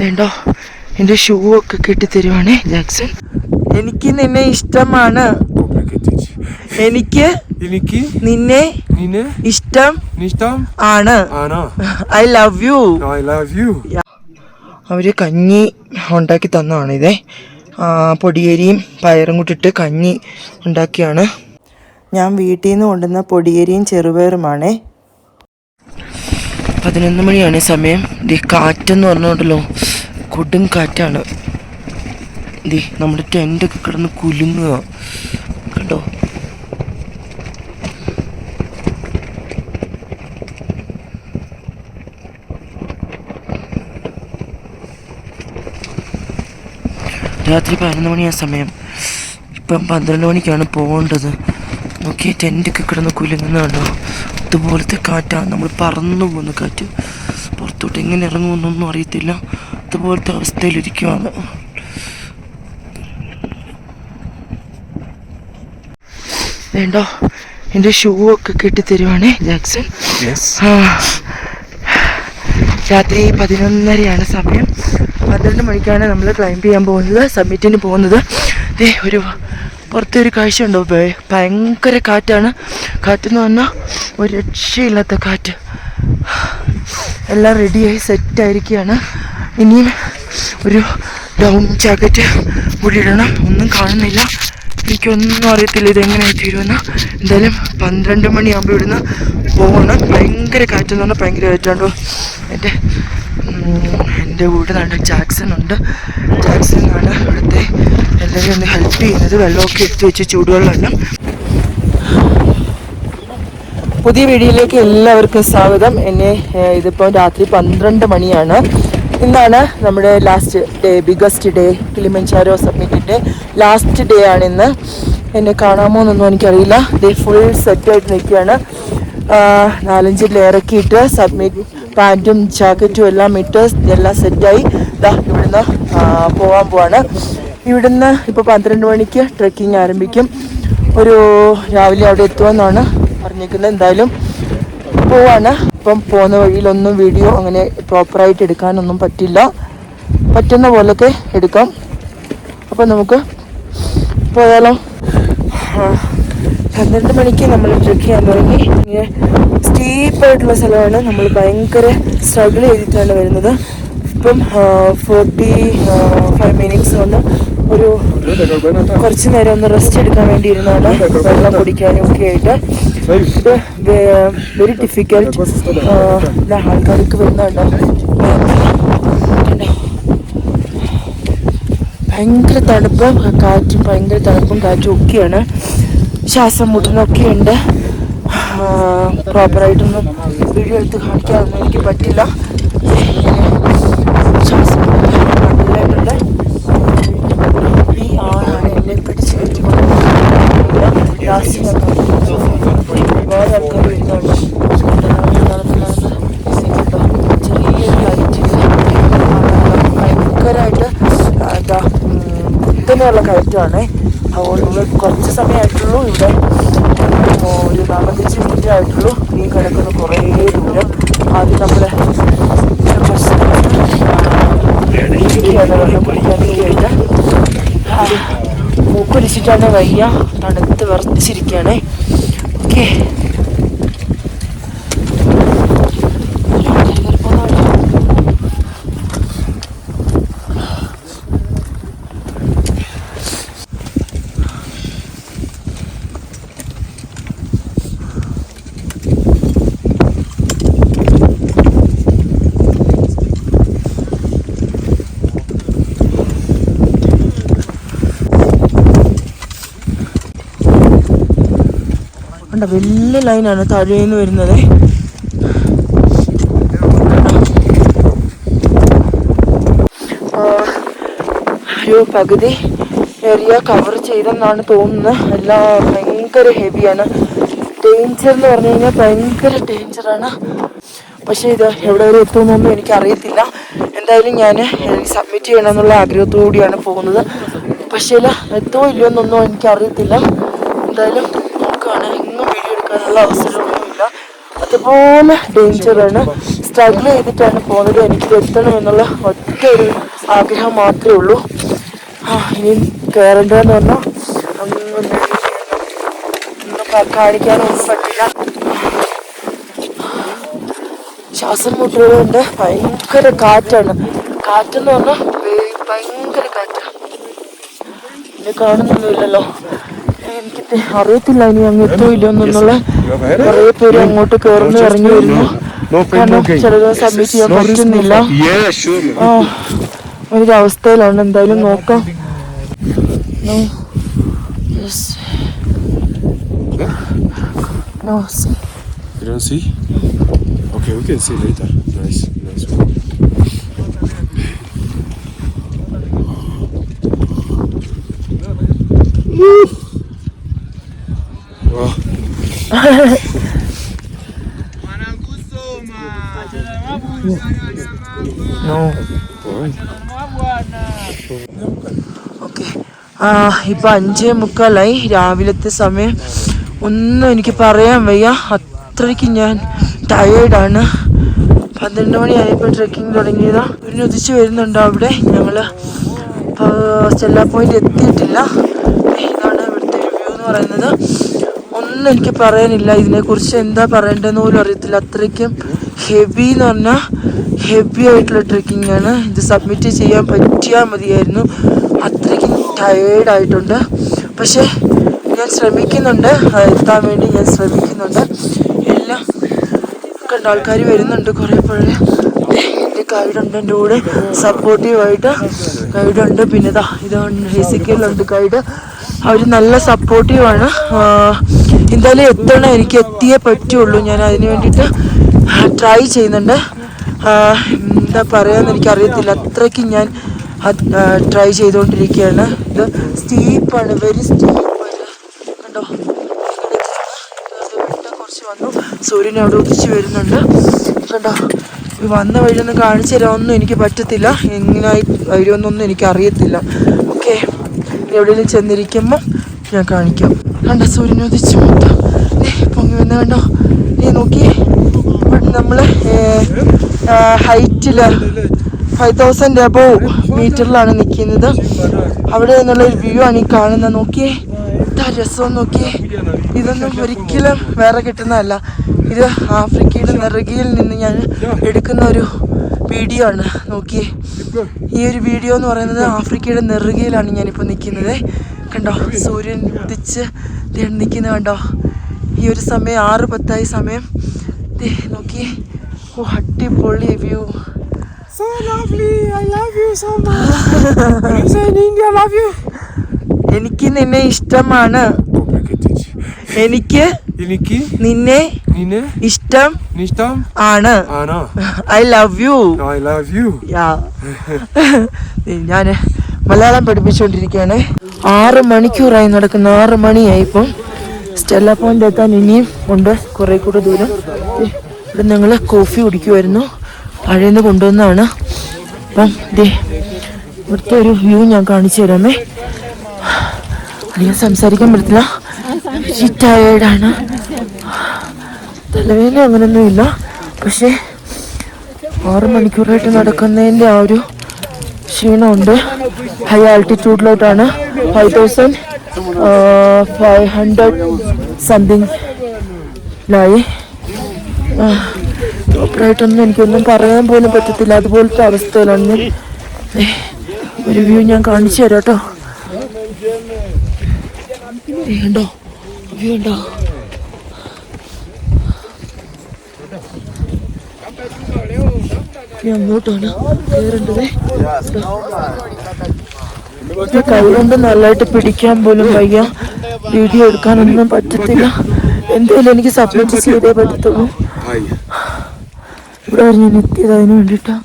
വേണ്ടോ? എന്റെ ഷൂ ഒക്കെ കെട്ടിത്തരുവാണേ ജാക്സൺ. എനിക്ക് നിന്നെ ഇഷ്ടമാണ്. എനിക്ക് എനിക്ക് നിന്നെ നിന്നെ ഇഷ്ടം ഇഷ്ടം ആണ്. I love you I love you അവർ കഞ്ഞി ഉണ്ടാക്കി തന്നതാണ് ഇതേ പൊടിയരിയും പയറും കൂട്ടിട്ട് കഞ്ഞി ഉണ്ടാക്കിയാണ്. ഞാൻ വീട്ടിൽ നിന്ന് കൊണ്ടുവന്ന പൊടിയരിയും ചെറുപയറുമാണേ. പതിനൊന്ന് മണിയാണ് സമയം. ദി കാറ്റെന്ന് പറഞ്ഞോണ്ടല്ലോ കൊടും കാറ്റാണ്. ദി നമ്മുടെ ടെന്റൊക്കെ കിടന്ന് കുലുങ്ങുക കണ്ടോ? രാത്രി പതിനൊന്ന് മണിയാ സമയം. ഇപ്പം പന്ത്രണ്ട് മണിക്കാണ് പോകേണ്ടത്. നോക്കി ടെന്റൊക്കെ കിടന്ന് കുലുങ്ങുന്നുണ്ടോ ഇതുപോലത്തെ കാറ്റാണ് നമ്മൾ പറന്നു പോകുന്ന കാറ്റ്. പുറത്തോട്ട് എങ്ങനെ ഇറങ്ങുമെന്നൊന്നും അറിയത്തില്ല. ഇതുപോലത്തെ അവസ്ഥയിലിരിക്കുവാണ്. വേണ്ടോ? എന്റെ ഷൂ ഒക്കെ കെട്ടിത്തരുവാണേ ജാക്സൺ. രാത്രി പതിനൊന്നരയാണ് സമയം. പന്ത്രണ്ട് മണിക്കാണ് നമ്മൾ ക്ലൈംബ് ചെയ്യാൻ പോകുന്നത് സബ്മിറ്റിന് പോകുന്നത്. ഒരു പുറത്തൊരു കാഴ്ച ഉണ്ടോ ഭയ- ഭയങ്കര കാറ്റാണ്. കാറ്റെന്ന് പറഞ്ഞാൽ ഒരു രക്ഷയില്ലാത്ത കാറ്റ്. എല്ലാം റെഡിയായി സെറ്റായിരിക്കുകയാണ് ഇനിയും ഒരു ഡൗൺ ജാക്കറ്റ് കൂടി ഇടണം ഒന്നും കാണുന്നില്ല. എനിക്കൊന്നും അറിയത്തില്ല ഇതെങ്ങനെ തീരുമെന്ന്. എന്തായാലും പന്ത്രണ്ട് മണിയാകുമ്പോൾ ഇവിടുന്ന് പോകണം ഭയങ്കര കാറ്റെന്ന് പറഞ്ഞാൽ ഭയങ്കര കാറ്റാണ്ടോ എന്റെ എന്റെ വീട് നല്ല ജാക്സൺ ഉണ്ട്. ജാക്സൺ ആണ് ഇവിടുത്തെ എല്ലാവരും ഒന്ന് ഹെൽപ്പ് ചെയ്യുന്നത് വെള്ളമൊക്കെ എടുത്ത് വെച്ച് ചൂടുവെള്ളം പുതിയ വീഡിയോയിലേക്ക് എല്ലാവർക്കും സ്വാഗതം. എന്നെ ഇതിപ്പോൾ രാത്രി പന്ത്രണ്ട് മണിയാണ്. ഇന്നാണ് നമ്മുടെ last day biggest day Kilimanjaro സബ്മിറ്റിന്റെ last day ആണ് ഇന്ന്. എന്നെ കാണാമോ എന്നൊന്നും എനിക്കറിയില്ല. ഡേ ഫുൾ സെറ്റായിട്ട് നിൽക്കുകയാണ്. നാലഞ്ച് ലേറക്കിയിട്ട് സബ്മിറ്റ് പാന്റും ജാക്കറ്റും എല്ലാം ഇട്ട് എല്ലാം സെറ്റായി ഇതാ ഇവിടുന്ന് പോകാൻ പോവാണ്. ഇവിടുന്ന് ഇപ്പോൾ പന്ത്രണ്ട് മണിക്ക് ട്രെക്കിംഗ് ആരംഭിക്കും. ഒരു രാവിലെ അവിടെ എത്തുമെന്നാണ് പറഞ്ഞിരിക്കുന്നത്. എന്തായാലും പോവാണ്. ഇപ്പം പോകുന്ന വഴിയിലൊന്നും വീഡിയോ അങ്ങനെ പ്രോപ്പറായിട്ട് എടുക്കാനൊന്നും പറ്റില്ല. പറ്റുന്ന പോലൊക്കെ എടുക്കാം. അപ്പം നമുക്ക് പോയാലോ? പന്ത്രണ്ട് മണിക്ക് നമ്മൾ ട്രക്ക് ചെയ്യാൻ തുടങ്ങി. ഇങ്ങനെ സ്റ്റീപ്പായിട്ടുള്ള സ്ഥലമാണ്. നമ്മൾ ഭയങ്കര സ്ട്രഗിൾ ചെയ്തിട്ടാണ് വരുന്നത്. ഇപ്പം ഫോർട്ടി ഫൈവ് മിനിറ്റ്സ് കൊണ്ട് കുറച്ച് നേരം ഒന്ന് റെസ്റ്റ് എടുക്കാൻ വേണ്ടി ഇരുന്നാണ് വെള്ളം കുടിക്കാനും ഒക്കെ ആയിട്ട്. ഇത് വെരി ഡിഫിക്കൽട്ട് ആൾക്കാർക്ക് വരുന്നുണ്ട്? ഭയങ്കര തണുപ്പ് കാറ്റും ഭയങ്കര തണുപ്പും കാറ്റും ഒക്കെയാണ്. ശ്വാസം മുട്ടുന്നൊക്കെ ഉണ്ട്. പ്രോപ്പറായിട്ടൊന്നും വീഡിയോ എടുത്ത് കാണിക്കാനൊന്നും എനിക്ക് പറ്റില്ല ശ്വാസം മുട്ട് നല്ലതായിട്ടുണ്ട് ഈ ആളാണ് എന്നെ പിടിച്ച് കയറ്റിക്കൊണ്ട് ലാസ്റ്റ് ഞാൻ കണ്ടു. ഒരുപാട് ആൾക്കാർ വരുന്നുണ്ട് നടന്ന് നടന്ന് നടന്ന് ചെറിയൊരു ലൈറ്റ് ഭയങ്കരമായിട്ട് എന്താ ഉം, കുത്തനെയുള്ള കയറ്റമാണ് അപ്പോൾ നമ്മൾ കുറച്ച് സമയമായിട്ടുള്ളൂ ഇവിടെ. ഒരു നാൽപ്പത്തഞ്ച് മിനിറ്റ് ആയിട്ടുള്ളൂ. ഈ കിടക്കുന്ന കുറേ ദൂരം. ആദ്യം ആയിട്ട് ആ, മൂക്കൊലിച്ചിട്ടാണ് വയ്യ. തണുത്ത് വിറച്ചിരിക്കുകയാണേ. ഓക്കെ. കണ്ട വലിയ ലൈനാണ് താഴേന്ന് വരുന്നത്. ഒരു പകുതി ഏരിയ കവർ ചെയ്തെന്നാണ് തോന്നുന്നത്. എല്ലാം ഭയങ്കര ഹെവിയാണ് ഡേഞ്ചർ എന്ന് പറഞ്ഞു കഴിഞ്ഞാൽ ഭയങ്കര ഡേഞ്ചറാണ് പക്ഷേ ഇത് എവിടെ വരെ എത്തുമെന്നൊന്നും എനിക്കറിയത്തില്ല. എന്തായാലും ഞാൻ സബ്മിറ്റ് ചെയ്യണമെന്നുള്ള ആഗ്രഹത്തോടു കൂടിയാണ് പോകുന്നത്. പക്ഷേ എത്തുമോ ഇല്ലയോ എന്നൊന്നും എനിക്കറിയത്തില്ല. എന്തായാലും നോക്കുകയാണ് എടുക്കാനുള്ള അവസരമൊന്നുമില്ല. അതുപോലെ ഡേഞ്ചറാണ് സ്ട്രഗിൾ ചെയ്തിട്ടാണ് പോകുന്നത്. എനിക്ക് എത്തണം എന്നുള്ള ഒറ്റ ഒരു ആഗ്രഹം മാത്രമേ ഉള്ളൂ. ഇനി കയറേണ്ടതെന്ന് പറഞ്ഞാൽ ഒന്നും കാണിക്കാനൊന്നും പറ്റില്ല. ശ്വാസം മുട്ടലുണ്ട്. ഭയങ്കര കാറ്റാണ്. കാറ്റെന്ന് പറഞ്ഞാൽ ഭയങ്കര കാറ്റാണ് എന്നെ കാണുന്നൊന്നുമില്ലല്ലോ. എനിക്ക് അറിയത്തില്ല ഇനി അങ്ങ് എത്തുമില്ല എന്നുള്ള കുറേ പേര് അങ്ങോട്ട് കയറുന്നു ഇറങ്ങി വരുന്നു കാരണം ചിലത് സബ്മിറ്റ് ചെയ്യാൻ പറ്റുന്നില്ല ഒരവസ്ഥയിലാണ് sure. ആ ഒരു അവസ്ഥയിലാണ് എന്തായാലും നോക്കാം No. Yes. No, see. You don't see? Okay, we can see later. Nice, nice one. Wow. Okay ഇപ്പൊ അഞ്ചേ മുക്കാലായി. രാവിലത്തെ സമയം. ഒന്നും എനിക്ക് പറയാൻ വയ്യ. അത്രയ്ക്ക് ഞാൻ ടയേർഡാണ് പന്ത്രണ്ട് മണിയായപ്പോൾ ട്രെക്കിംഗ് തുടങ്ങിയതാ. ഒരു ഉദിച്ച് വരുന്നുണ്ട് അവിടെ. ഞങ്ങൾ സ്റ്റെല്ല പോയിന്റ് എത്തിയിട്ടില്ല. ഇതാണ് ഇവിടുത്തെ റിവ്യൂ വ്യൂ എന്ന് പറയുന്നത്. ഒന്നും എനിക്ക് പറയാനില്ല. ഇതിനെക്കുറിച്ച് എന്താ പറയേണ്ടതെന്ന് പോലും അറിയത്തില്ല. അത്രയ്ക്കും ഹെവി എന്ന് പറഞ്ഞാൽ ഹെവി ആയിട്ടുള്ള ട്രെക്കിംഗ് ആണ്. ഇത് സബ്മിറ്റ് ചെയ്യാൻ പറ്റിയാൽ മതിയായിരുന്നു. അത്രയ്ക്കും ടയേർഡ് ആയിട്ടുണ്ട്. പക്ഷേ ഞാൻ ശ്രമിക്കുന്നുണ്ട്. എത്താൻ വേണ്ടി ഞാൻ ശ്രമിക്കുന്നുണ്ട്. എല്ലാം കണ്ട ആൾക്കാർ വരുന്നുണ്ട് കുറേ പേര്. എന്റെ ഗൈഡുണ്ട് എന്റെ കൂടെ. സപ്പോർട്ടീവായിട്ട് ഗൈഡുണ്ട് പിന്നെ ഇതാ ഇതാണ് ഹെസിക്കലുണ്ട് ഗൈഡ് അവർ നല്ല സപ്പോർട്ടീവാണ് എന്തായാലും എത്തണം എനിക്ക് എത്തിയേ പറ്റുള്ളൂ. ഞാൻ അതിന് വേണ്ടിയിട്ട് ട്രൈ ചെയ്യുന്നുണ്ട്. എന്താ പറയാന്ന് എനിക്കറിയത്തില്ല. അത്രയ്ക്ക് ഞാൻ ട്രൈ ചെയ്തുകൊണ്ടിരിക്കുകയാണ്. ഇത് സ്റ്റീപ്പാണ് വെരി സ്റ്റീപ്പാണ് കണ്ടോ? കുറച്ച് വന്നു. സൂര്യൻ അവിടെ ഉദിച്ച് വരുന്നുണ്ട്. കണ്ടോ? വന്ന വഴിയൊന്നും കാണിച്ചു തരാമൊന്നും എനിക്ക് പറ്റത്തില്ല. എങ്ങനായി വരുമെന്നൊന്നും എനിക്കറിയത്തില്ല. ഓക്കെ എവിടെയെങ്കിലും ചെന്നിരിക്കുമ്പോൾ ഞാൻ കാണിക്കാം. കണ്ടോ സൂര്യൻ ഉദിച്ച് മൊത്തം പൊങ്ങി വന്ന കണ്ടോ? നീ നോക്കി. നമ്മൾ ഹൈറ്റിൽ ഫൈവ് തൗസൻഡ് അബോവ് മീറ്ററിലാണ് നിൽക്കുന്നത്. അവിടെ നിന്നുള്ള ഒരു വ്യൂ ആണ് ഈ കാണുന്നത്. നോക്കിയേ എന്താ രസം നോക്കിയേ. ഇതൊന്നും ഒരിക്കലും വേറെ കിട്ടുന്നതല്ല. ഇത് ആഫ്രിക്കയുടെ നിറകിയിൽ നിന്ന് ഞാൻ എടുക്കുന്ന ഒരു വീഡിയോ ആണ്. നോക്കിയേ. ഈ ഒരു വീഡിയോ എന്ന് പറയുന്നത് ആഫ്രിക്കയുടെ നെറുകയിലാണ് ഞാനിപ്പോൾ നിൽക്കുന്നത്. കണ്ടോ? സൂര്യൻ ഉദിച്ച് നിൽക്കുന്നത് കണ്ടോ? ഈ ഒരു സമയം ആറ് പത്തായി സമയം. നോക്കി. ഓ അടിപൊളി view. So lovely. I love you so much. you say in India, love you. എനിക്ക് നിന്നെ ഇഷ്ടമാണ്. എനിക്ക് എനിക്ക് നിന്നെ നിന്നെ ഇഷ്ടം ഇഷ്ടം ആണ്. I love you I love you yeah ഞാൻ മലയാളം പഠിപ്പിച്ചുകൊണ്ടിരിക്കുകയാണ്. ആറ് മണിക്കൂറായി നടക്കുന്ന ആറ് മണിയായി ഇപ്പം. സ്റ്റെല്ല പോയിന്റ് എത്താൻ ഇനിയും ഉണ്ട്. കുറേ കൂടെ ദൂരം. ഇവിടെ ഞങ്ങൾ കോഫി കുടിക്കുമായിരുന്നു പഴയന്ന് കൊണ്ടുവന്നാണ് അപ്പം ദേ ഇവിടുത്തെ ഒരു വ്യൂ ഞാൻ കാണിച്ചു തരാമേ. അധികം സംസാരിക്കാൻ പറ്റത്തില്ല. ടയേർഡാണ് തലവേദന അങ്ങനെയൊന്നുമില്ല പക്ഷേ ആറ് മണിക്കൂറായിട്ട് നടക്കുന്നതിന്റെ ആ ഒരു ക്ഷീണമുണ്ട്. High ആൾട്ടിറ്റ്യൂഡിലോട്ടാണ്. Five thousand five hundred something ലായി. പ്രോപ്പറായിട്ടൊന്നും എനിക്കൊന്നും പറയാൻ പോലും പറ്റത്തില്ല. അതുപോലത്തെ അവസ്ഥയിലാണ്. ഒരു വ്യൂ ഞാൻ കാണിച്ചു തരാം കേട്ടോ ഉണ്ടോ വ്യൂ ഉണ്ടോ ഇനി അങ്ങോട്ടാണ് കയറേണ്ടത്. കൈകൊണ്ട് നല്ലതായിട്ട് പിടിക്കാൻ പോലും വയ്യ. വീഡിയോ എടുക്കാനൊന്നും പറ്റത്തില്ല. എന്തായാലും എനിക്ക് സബ്മിറ്റ് ചെയ്തേ പറ്റത്തുള്ളൂ. ഇവിടെ ഞാൻ എത്തിയത് അതിന് വേണ്ടിട്ടാ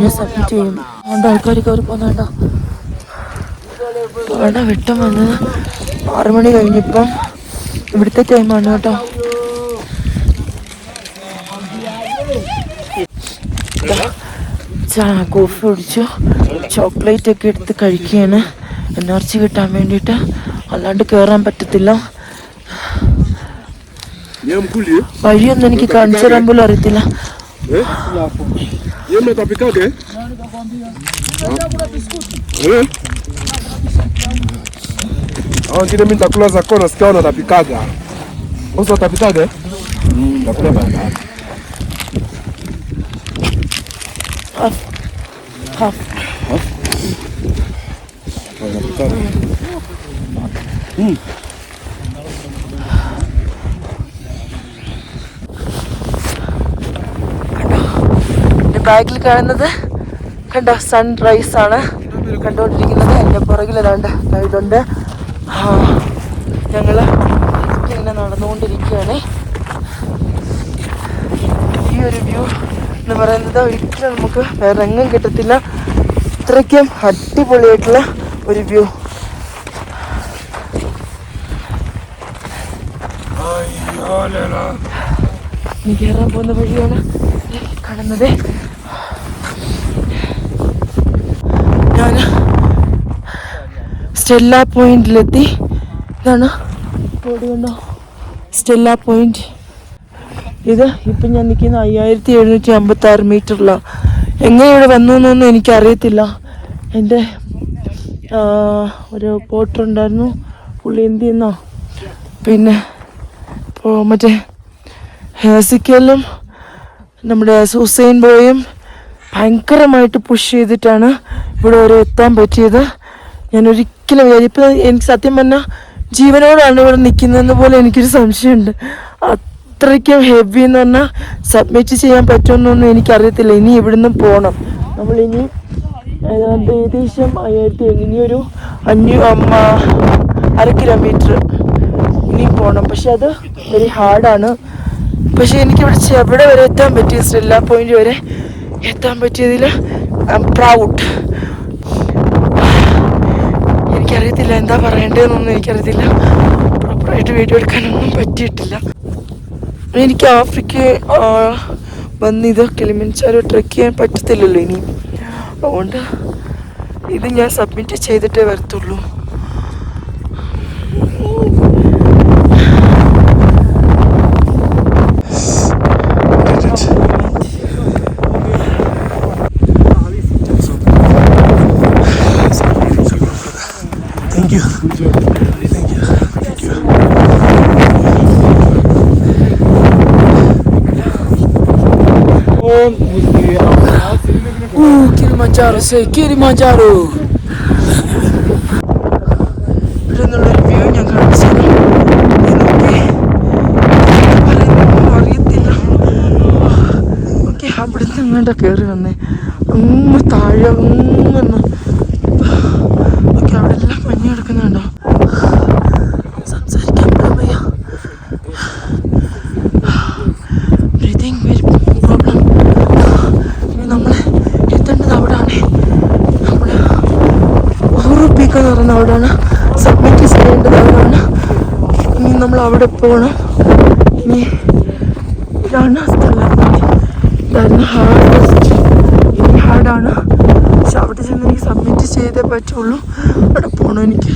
ഞാൻ സബ്മിറ്റ് ചെയ്യും. അതുകൊണ്ട് ആൾക്കാർ കയറി പോകുന്നുണ്ടോ അവിടെ വെട്ടം വന്നത്. ആറുമണി കഴിഞ്ഞിപ്പം ഇവിടുത്തെ ടൈമാണ് കേട്ടോ. കോഫി കുടിച്ചു ചോക്ലേറ്റ് ഒക്കെ എടുത്ത് കഴിക്കുകയാണ് എനർജി കിട്ടാൻ വേണ്ടിയിട്ട് അല്ലാണ്ട് കയറാൻ പറ്റത്തില്ല Viens me couler. വഴിയൊന്നും എനിക്ക് കാണിച്ചു തരാൻ പോലും അറിയത്തില്ല Eh? Yeye mnatapikaga eh? Eh? Hao wengine mimi nitakula za kona nasikia wanatapikaga. Sasa watapikaga eh? Mm, nakula baadaye. Half. Wanapikaga. എന്റെ ബാക്കിൽ കാണുന്നത് കണ്ടോ സൺറൈസ് ആണ്. കണ്ടുകൊണ്ടിരിക്കുന്നത് എന്റെ പുറകിൽ ഏതാണ്ട് ഇതുണ്ട് ഞങ്ങൾ ഞങ്ങൾ ഇങ്ങനെ നടന്നുകൊണ്ടിരിക്കുകയാണ്. ഈ ഒരു വ്യൂ എന്ന് പറയുന്നത് ഒരിക്കലും നമുക്ക് വേറെ എങ്ങും കിട്ടത്തില്ല. ഇത്രയ്ക്കും അടിപൊളിയായിട്ടുള്ള ഒരു വ്യൂ കയറാൻ പോകുന്ന വഴിയാണ് കാണുന്നത്. ഞാൻ സ്റ്റെല്ല പോയിന്റിലെത്തി ഇതാണ്. റോഡ് കണ്ടോ സ്റ്റെല്ല പോയിന്റ് ഇത് ഇപ്പം ഞാൻ നിൽക്കുന്ന അയ്യായിരത്തി എഴുന്നൂറ്റി അമ്പത്തി ആറ് മീറ്ററിലാണ് എങ്ങനെ ഇവിടെ വന്നു എന്നൊന്നും എനിക്കറിയത്തില്ല എന്റെ ഒരു പോട്ടർ ഉണ്ടായിരുന്നു. പുള്ളി എന്ത് ചെയ്യുന്നോ? പിന്നെ ഇപ്പോൾ മറ്റേ ഹേസിക്കലും നമ്മുടെ സുസൈൻ ബോയും ഭയങ്കരമായിട്ട് പുഷ് ചെയ്തിട്ടാണ് ഇവിടെ വരെ എത്താൻ പറ്റിയത്. ഞാൻ ഒരിക്കലും ഇപ്പം എനിക്ക് സത്യം പറഞ്ഞാൽ ജീവനോടാണ് ഇവിടെ നിൽക്കുന്നതെന്ന് പോലെ എനിക്കൊരു സംശയമുണ്ട്. അത്രയ്ക്കും ഹെവി എന്ന് പറഞ്ഞാൽ സബ്മിറ്റ് ചെയ്യാൻ പറ്റുമെന്നൊന്നും എനിക്കറിയത്തില്ല. ഇനി ഇവിടുന്ന് പോകണം നമ്മളിനി ഏകദേശം അയ്യായിരത്തി ഇനിയൊരു അഞ്ഞൂ അര കിലോമീറ്റർ ഇനി പോകണം പക്ഷെ അത് വെരി ഹാർഡാണ് പക്ഷെ എനിക്ക് ഇവിടെ എവിടെ വരെ എത്താൻ പറ്റിയ എല്ലാ പോയിന്റ് വരെ എത്താൻ പറ്റിയതിൽ ഐ പ്രൗഡ് എനിക്കറിയത്തില്ല എന്താ പറയേണ്ടതെന്നൊന്നും എനിക്കറിയത്തില്ല. പ്രോപ്പറായിട്ട് വീഡിയോ എടുക്കാനൊന്നും പറ്റിയിട്ടില്ല. എനിക്ക് ആഫ്രിക്ക വന്ന് ഇത് കിളിമിൻചാരോ ട്രക്ക് ചെയ്യാൻ പറ്റത്തില്ലല്ലോ ഇനി. അതുകൊണ്ട് ഇത് ഞാൻ സബ്മിറ്റ് ചെയ്തിട്ടേ വരത്തുള്ളൂ. Ooh, Kilimanjaro, say Kilimanjaro. ഇവിടെ നിന്നുള്ളൊരു വ്യൂ ഞാൻ കാണിച്ചു തരാം. ഇത് നോക്കിയേ. എന്താ പറയുന്നതെന്ന് അറിയത്തില്ല ഓക്കെ അവിടെ നിന്ന് ഇങ്ങോട്ട് കയറി വന്നേ ഒന്ന് താഴെ അങ്ങ് ഓക്കെ അവിടെ എല്ലാം മഞ്ഞ് കിടക്കുന്നുണ്ടോ സംസാരിക്കാൻ പോലും വയ്യ ബ്രീതിങ് വെരി പ്രോബ്ലം ഇനി നമ്മൾ എത്തേണ്ടത് അവിടാണ് നമ്മൾ ഉറപ്പിക്കുക എന്ന് പറയുന്നത് അവിടെയാണ് സബ്മിറ്റ് ചെയ്യേണ്ടത് അവിടെയാണ് ഇനി നമ്മൾ അവിടെ പോകണം ഇതാണ് സ്ഥലം. ഇതായിരുന്നു ഹാർഡസ്റ്റ് ഇനി ഹാർഡാണ് പക്ഷെ അവിടെ ചെന്ന് എനിക്ക് സബ്മിറ്റ് ചെയ്തേ പറ്റുള്ളൂ. അവിടെ പോകണം എനിക്ക്.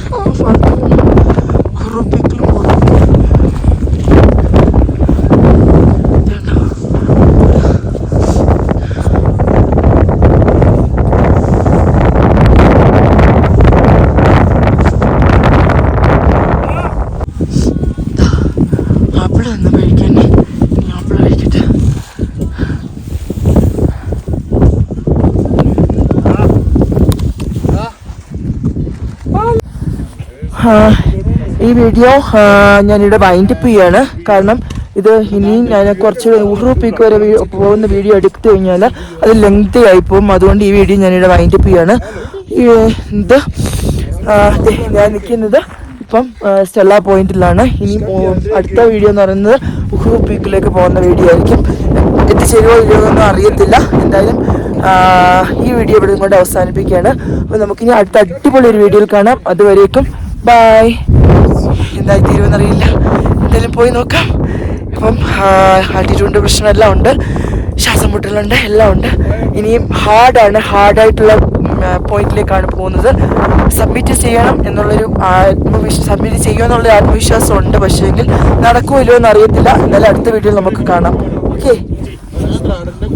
ഈ വീഡിയോ ഞാനിവിടെ വൈൻഡപ്പ് ചെയ്യാണ്. കാരണം ഇത് ഇനിയും ഞാൻ കുറച്ച് ഉഹ്റു പീക്ക് വരെ പോകുന്ന വീഡിയോ എടുത്തു കഴിഞ്ഞാൽ അത് ലെങ്തി ആയി പോകും. അതുകൊണ്ട് ഈ വീഡിയോ ഞാനിവിടെ വൈൻഡപ്പ് ചെയ്യാണ്. ഇത് ഞാൻ നിൽക്കുന്നത് ഇപ്പം സ്റ്റെല്ലാ പോയിന്റിലാണ് ഇനി അടുത്ത വീഡിയോ എന്ന് പറയുന്നത് ഉഹ്റു പീക്കിലേക്ക് പോകുന്ന വീഡിയോ ആയിരിക്കും. എത്തിച്ചേരുവോ ഇല്ലയോ എന്നൊന്നും അറിയത്തില്ല. എന്തായാലും ഈ വീഡിയോ ഇവിടെ കൊണ്ട് അവസാനിപ്പിക്കുകയാണ്. അപ്പോൾ നമുക്കിനി അടുത്ത അടിപൊളി ഒരു വീഡിയോയിൽ കാണാം. അതുവരേക്കും ബായ് എന്തായി തീരുമെന്നറിയില്ല എന്തായാലും പോയി നോക്കാം. ഇപ്പം ആൾട്ടിറ്റ്യൂഡിന്റെ പ്രശ്നമെല്ലാം ഉണ്ട്. ശ്വാസം മുട്ടലുണ്ട് എല്ലാം ഉണ്ട്. ഇനിയും ഹാർഡാണ് ഹാർഡായിട്ടുള്ള പോയിന്റിലേക്കാണ് പോകുന്നത്. സബ്മിറ്റ് ചെയ്യണം എന്നുള്ളൊരു ആത്മവിശ്വാസം സബ്മിറ്റ് ചെയ്യുമെന്നുള്ള ആത്മവിശ്വാസം ഉണ്ട് പക്ഷേ പക്ഷേങ്കിൽ നടക്കുമല്ലോ എന്ന് അറിയത്തില്ല എന്നാലും അടുത്ത വീഡിയോയിൽ നമുക്ക് കാണാം. ഓക്കെ